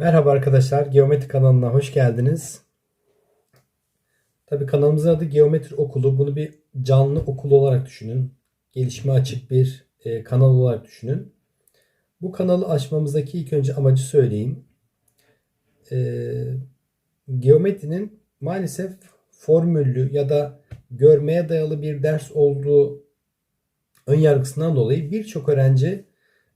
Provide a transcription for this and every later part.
Merhaba arkadaşlar, Geometri kanalına hoş geldiniz. Tabii kanalımızın adı Geometri Okulu. Bunu bir canlı okul olarak düşünün. Gelişme açık bir e, kanal olarak düşünün. Bu kanalı açmamızdaki ilk önce amacı söyleyeyim. E, geometrinin maalesef formüllü ya da görmeye dayalı bir ders olduğu ön yargısından dolayı birçok öğrenci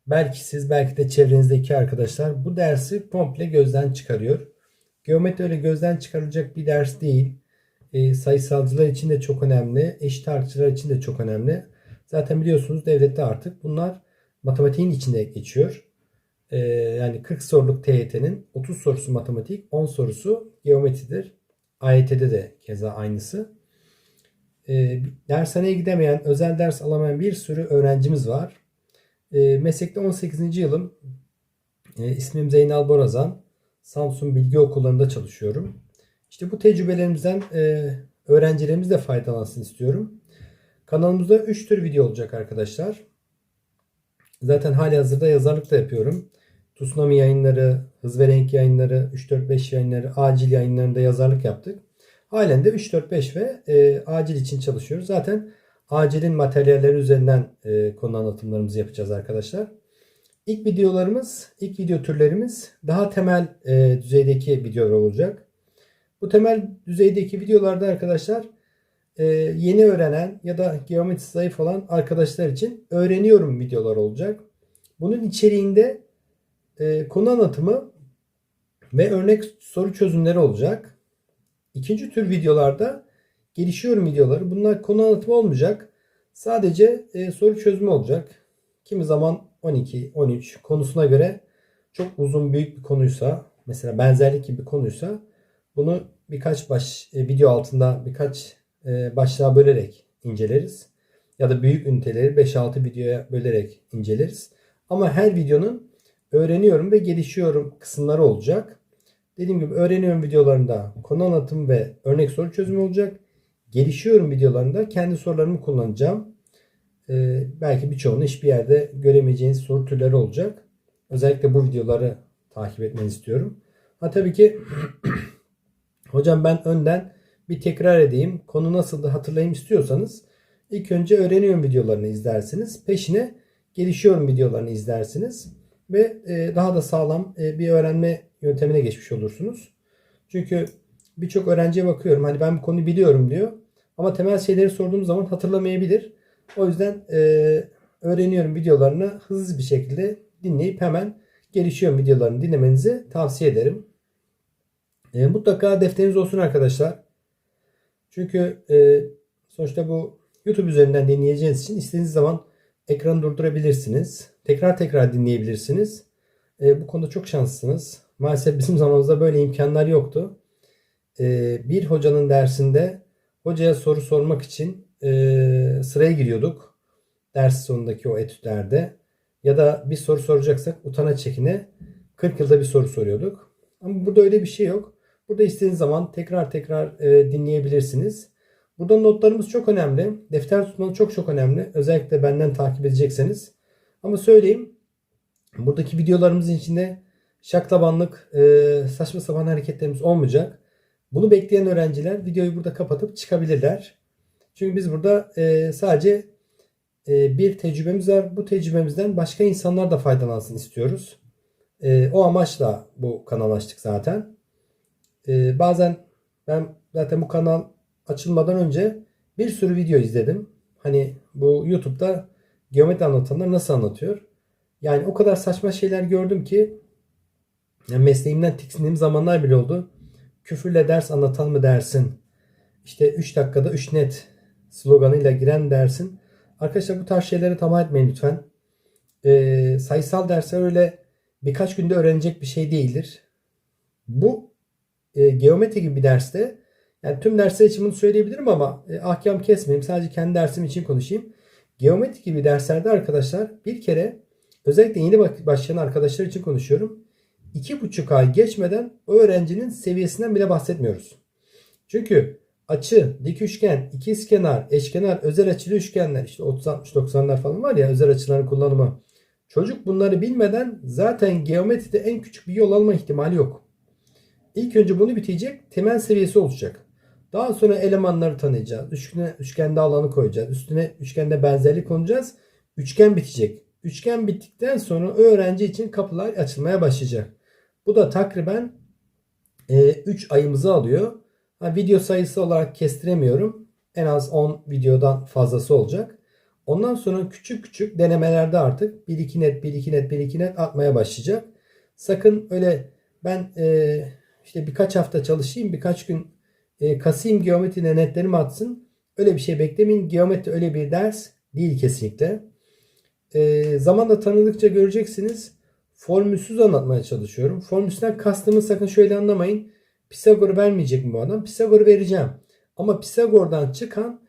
belki siz belki de çevrenizdeki arkadaşlar bu dersi komple gözden çıkarıyor. Geometri öyle gözden çıkarılacak bir ders değil. E, sayısalcılar için de çok önemli. Eşit ağırlıkçılar için de çok önemli. Zaten biliyorsunuz devlette artık bunlar matematiğin içinde geçiyor. E, yani 40 soruluk TYT'nin 30 sorusu matematik, 10 sorusu geometridir. AYT'de de keza aynısı. E, dershaneye gidemeyen, özel ders alamayan bir sürü öğrencimiz var. E, meslekte 18. yılım. E, ismim Zeynal Borazan. Samsun Bilgi Okullarında çalışıyorum. İşte bu tecrübelerimizden e, öğrencilerimiz de faydalansın istiyorum. Kanalımızda 3 tür video olacak arkadaşlar. Zaten hali hazırda yazarlık da yapıyorum. Tsunami yayınları, Hız ve Renk yayınları, 3-4-5 yayınları, acil yayınlarında yazarlık yaptık. Halen de 3-4-5 ve e, acil için çalışıyoruz. Zaten acilin materyalleri üzerinden e, konu anlatımlarımızı yapacağız arkadaşlar. İlk videolarımız, ilk video türlerimiz daha temel e, düzeydeki videolar olacak. Bu temel düzeydeki videolarda arkadaşlar e, yeni öğrenen ya da geometri zayıf olan arkadaşlar için öğreniyorum videolar olacak. Bunun içeriğinde e, konu anlatımı ve örnek soru çözümleri olacak. İkinci tür videolarda gelişiyorum videoları. Bunlar konu anlatımı olmayacak. Sadece e, soru çözümü olacak. Kimi zaman 12, 13 konusuna göre çok uzun büyük bir konuysa mesela benzerlik gibi bir konuysa bunu birkaç baş e, video altında birkaç e, başlığa bölerek inceleriz. Ya da büyük üniteleri 5-6 videoya bölerek inceleriz. Ama her videonun öğreniyorum ve gelişiyorum kısımları olacak. Dediğim gibi öğreniyorum videolarında konu anlatım ve örnek soru çözümü olacak. Gelişiyorum videolarında kendi sorularımı kullanacağım. Ee, belki birçoğunu hiçbir yerde göremeyeceğiniz soru türleri olacak. Özellikle bu videoları takip etmenizi istiyorum. Ha tabii ki hocam ben önden bir tekrar edeyim. Konu nasıldı hatırlayayım istiyorsanız ilk önce öğreniyorum videolarını izlersiniz. Peşine gelişiyorum videolarını izlersiniz. Ve e, daha da sağlam e, bir öğrenme yöntemine geçmiş olursunuz. Çünkü birçok öğrenciye bakıyorum. Hani ben bu konuyu biliyorum diyor. Ama temel şeyleri sorduğum zaman hatırlamayabilir. O yüzden e, öğreniyorum videolarını hızlı bir şekilde dinleyip hemen gelişiyorum videolarını dinlemenizi tavsiye ederim. E, mutlaka defteriniz olsun arkadaşlar. Çünkü e, sonuçta bu YouTube üzerinden dinleyeceğiniz için istediğiniz zaman ekranı durdurabilirsiniz. Tekrar tekrar dinleyebilirsiniz. E, bu konuda çok şanslısınız. Maalesef bizim zamanımızda böyle imkanlar yoktu. E, bir hocanın dersinde hocaya soru sormak için e, sıraya giriyorduk. Ders sonundaki o etütlerde. Ya da bir soru soracaksak utana çekine 40 yılda bir soru soruyorduk. Ama burada öyle bir şey yok. Burada istediğiniz zaman tekrar tekrar e, dinleyebilirsiniz. Burada notlarımız çok önemli. Defter tutmanız çok çok önemli. Özellikle benden takip edecekseniz. Ama söyleyeyim. Buradaki videolarımızın içinde şaklabanlık, e, saçma sapan hareketlerimiz olmayacak. Bunu bekleyen öğrenciler videoyu burada kapatıp çıkabilirler. Çünkü biz burada e, sadece e, bir tecrübemiz var. Bu tecrübemizden başka insanlar da faydalansın istiyoruz. E, o amaçla bu kanal açtık zaten. E, bazen ben zaten bu kanal açılmadan önce bir sürü video izledim. Hani bu YouTube'da geometri anlatanlar nasıl anlatıyor? Yani o kadar saçma şeyler gördüm ki yani mesleğimden tiksindiğim zamanlar bile oldu. Küfürle ders anlatan mı dersin? İşte 3 dakikada 3 net sloganıyla giren dersin. Arkadaşlar bu tarz şeyleri tamam etmeyin lütfen. Ee, sayısal dersler öyle birkaç günde öğrenecek bir şey değildir. Bu e, geometri gibi bir derste yani tüm dersler için bunu söyleyebilirim ama e, ahkam kesmeyeyim. Sadece kendi dersim için konuşayım. Geometri gibi derslerde arkadaşlar bir kere özellikle yeni başlayan arkadaşlar için konuşuyorum. İki buçuk ay geçmeden öğrencinin seviyesinden bile bahsetmiyoruz. Çünkü açı, dik üçgen, ikizkenar, eşkenar, özel açılı üçgenler işte 30 60 90'lar falan var ya özel açıların kullanımı. Çocuk bunları bilmeden zaten geometride en küçük bir yol alma ihtimali yok. İlk önce bunu bitecek, temel seviyesi olacak. Daha sonra elemanları tanıyacağız. Üçgene, üçgende alanı koyacağız. Üstüne üçgende benzerlik konacağız. Üçgen bitecek. Üçgen bittikten sonra öğrenci için kapılar açılmaya başlayacak. Bu da takriben 3 ayımızı alıyor. Ha, video sayısı olarak kestiremiyorum. En az 10 videodan fazlası olacak. Ondan sonra küçük küçük denemelerde artık 1-2 net 1-2 net 1-2 net atmaya başlayacak. Sakın öyle ben e, işte birkaç hafta çalışayım birkaç gün e, kasayım geometride netlerimi atsın. Öyle bir şey beklemeyin. Geometri öyle bir ders değil kesinlikle. E, zamanla tanıdıkça göreceksiniz. Formülsüz anlatmaya çalışıyorum. Formülsüzden kastımı sakın şöyle anlamayın. Pisagor vermeyecek mi bu adam? Pisagor vereceğim. Ama Pisagor'dan çıkan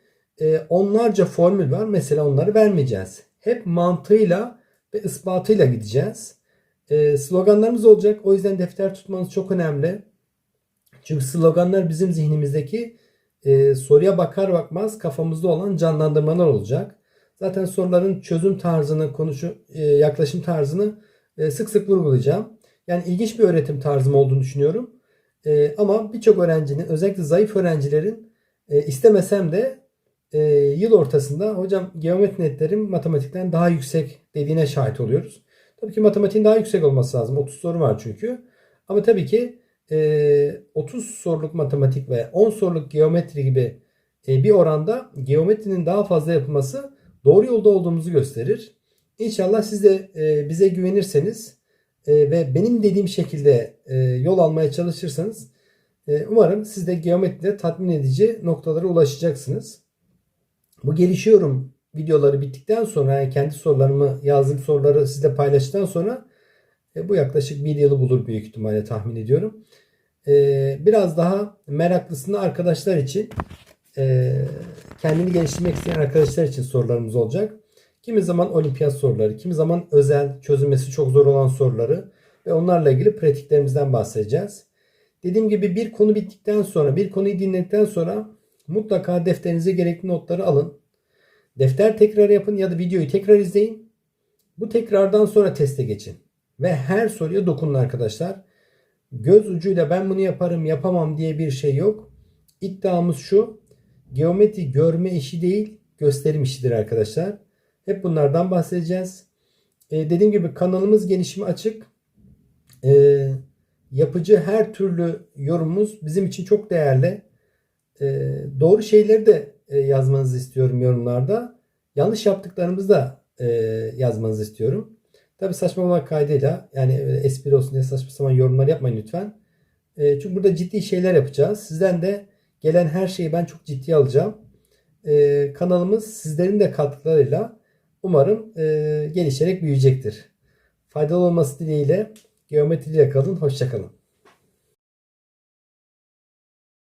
e, onlarca formül var. Mesela onları vermeyeceğiz. Hep mantığıyla ve ispatıyla gideceğiz. E, sloganlarımız olacak. O yüzden defter tutmanız çok önemli. Çünkü sloganlar bizim zihnimizdeki e, soruya bakar bakmaz kafamızda olan canlandırmalar olacak. Zaten soruların çözüm tarzını, konuşu, e, yaklaşım tarzını sık sık vurgulayacağım. Yani ilginç bir öğretim tarzım olduğunu düşünüyorum. E, ama birçok öğrencinin, özellikle zayıf öğrencilerin e, istemesem de e, yıl ortasında hocam geometri netlerim matematikten daha yüksek dediğine şahit oluyoruz. Tabii ki matematiğin daha yüksek olması lazım. 30 soru var çünkü. Ama tabii ki e, 30 soruluk matematik ve 10 soruluk geometri gibi e, bir oranda geometrinin daha fazla yapılması doğru yolda olduğumuzu gösterir. İnşallah siz de e, bize güvenirseniz e, ve benim dediğim şekilde e, yol almaya çalışırsanız umarım siz de geometride tatmin edici noktalara ulaşacaksınız. Bu gelişiyorum videoları bittikten sonra yani kendi sorularımı yazdığım soruları sizle paylaştıktan sonra bu yaklaşık bir yılı bulur büyük ihtimalle tahmin ediyorum. Biraz daha meraklısını arkadaşlar için kendini geliştirmek isteyen arkadaşlar için sorularımız olacak. Kimi zaman olimpiyat soruları, kimi zaman özel çözülmesi çok zor olan soruları ve onlarla ilgili pratiklerimizden bahsedeceğiz. Dediğim gibi bir konu bittikten sonra, bir konuyu dinledikten sonra mutlaka defterinize gerekli notları alın. Defter tekrar yapın ya da videoyu tekrar izleyin. Bu tekrardan sonra teste geçin. Ve her soruya dokunun arkadaşlar. Göz ucuyla ben bunu yaparım yapamam diye bir şey yok. İddiamız şu. Geometri görme işi değil gösterim işidir arkadaşlar. Hep bunlardan bahsedeceğiz. Ee, dediğim gibi kanalımız gelişimi açık. Ee, yapıcı her türlü yorumumuz bizim için çok değerli. Ee, doğru şeyleri de e, yazmanızı istiyorum yorumlarda. Yanlış yaptıklarımızı da e, yazmanızı istiyorum. Tabi saçmalamak kaydıyla yani öyle espri olsun diye saçma sapan yorumlar yapmayın lütfen. E, çünkü burada ciddi şeyler yapacağız. Sizden de gelen her şeyi ben çok ciddiye alacağım. E, kanalımız sizlerin de katkılarıyla umarım e, gelişerek büyüyecektir. Faydalı olması dileğiyle geometriyle kalın. Hoşçakalın.